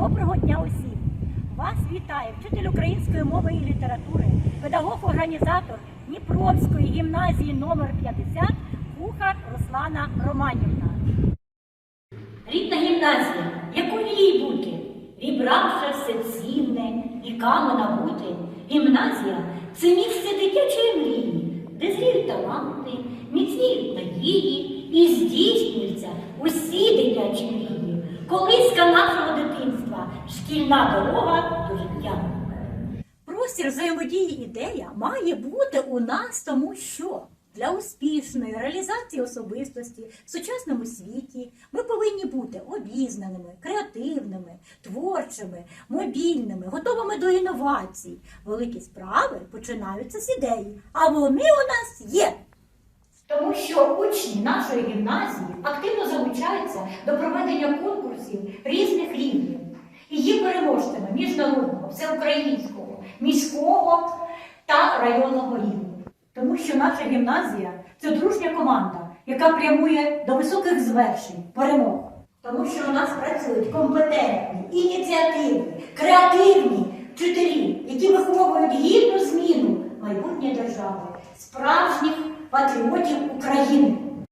Доброго дня усім! Вас вітає вчитель української мови і літератури, педагог-організатор Дніпровської гімназії номер 50 Кухар Руслана Романівна. Рідна гімназія, якою їй бути? Вібравши все цінне і камена бути. Гімназія це місце дитячої мрії, де зріють таланти, міцніють надії і здійснюються усі дитячі мрії. Нашого дитинства, шкільна дорога до життя. Простір взаємодії ідея має бути у нас, тому що для успішної реалізації особистості в сучасному світі ми повинні бути обізнаними, креативними, творчими, мобільними, готовими до інновацій. Великі справи починаються з ідеї, а вони у нас є. Тому що учні нашої гімназії активно залучаються до проведення конкурсів різних рівнів і є переможцями міжнародного, всеукраїнського, міського та районного рівня. Тому що наша гімназія це дружня команда, яка прямує до високих звершень, перемог. Тому що у нас працюють компетентні, ініціативні, креативні вчителі, які виховують гідну зміну майбутньої держави, справжніх патріотів України.